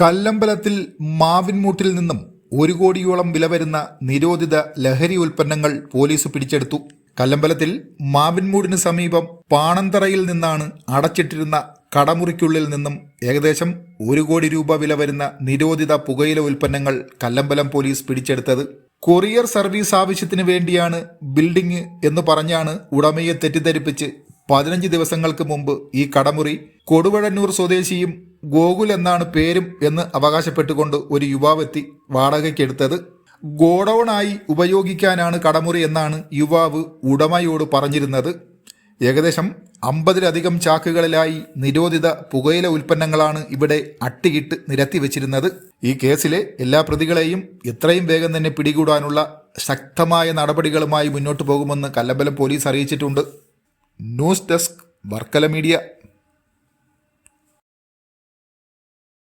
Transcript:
കല്ലമ്പലത്തിൽ മാവിൻമൂട്ടിൽ നിന്നും ഒരു കോടിയോളം വില വരുന്ന നിരോധിത ലഹരി ഉൽപ്പന്നങ്ങൾ പോലീസ് പിടിച്ചെടുത്തു. കല്ലമ്പലത്തിൽ മാവിൻമൂടിന് സമീപം പാണന്തറയിൽ നിന്നാണ് അടച്ചിട്ടിരുന്ന കടമുറിക്കുള്ളിൽ നിന്നും ഏകദേശം ഒരു കോടി രൂപ വില വരുന്ന നിരോധിത പുകയില ഉൽപ്പന്നങ്ങൾ കല്ലമ്പലം പോലീസ് പിടിച്ചെടുത്തത്. കൊറിയർ സർവീസ് ആവശ്യത്തിന് വേണ്ടിയാണ് ബിൽഡിംഗ് എന്ന് പറഞ്ഞാണ് ഉടമയെ തെറ്റിദ്ധരിപ്പിച്ച് പതിനഞ്ച് ദിവസങ്ങൾക്ക് മുമ്പ് ഈ കടമുറി കൊടുവഴന്നൂർ സ്വദേശിയും ഗോകുൽ എന്നാണ് പേരും എന്ന് അവകാശപ്പെട്ടുകൊണ്ട് ഒരു യുവാവെത്തി വാടകയ്ക്കെടുത്തത്. ഗോഡൌണായി ഉപയോഗിക്കാനാണ് കടമുറി എന്നാണ് യുവാവ് ഉടമയോട് പറഞ്ഞിരുന്നത്. ഏകദേശം അമ്പതിലധികം ചാക്കുകളിലായി നിരോധിത പുകയില ഉൽപ്പന്നങ്ങളാണ് ഇവിടെ അട്ടിയിട്ട് നിരത്തി വെച്ചിരുന്നത്. ഈ കേസിലെ എല്ലാ പ്രതികളെയും എത്രയും വേഗം തന്നെ പിടികൂടാനുള്ള ശക്തമായ നടപടികളുമായി മുന്നോട്ട് പോകുമെന്ന് കല്ലമ്പലം പോലീസ് അറിയിച്ചിട്ടുണ്ട്. News desk Varkala media.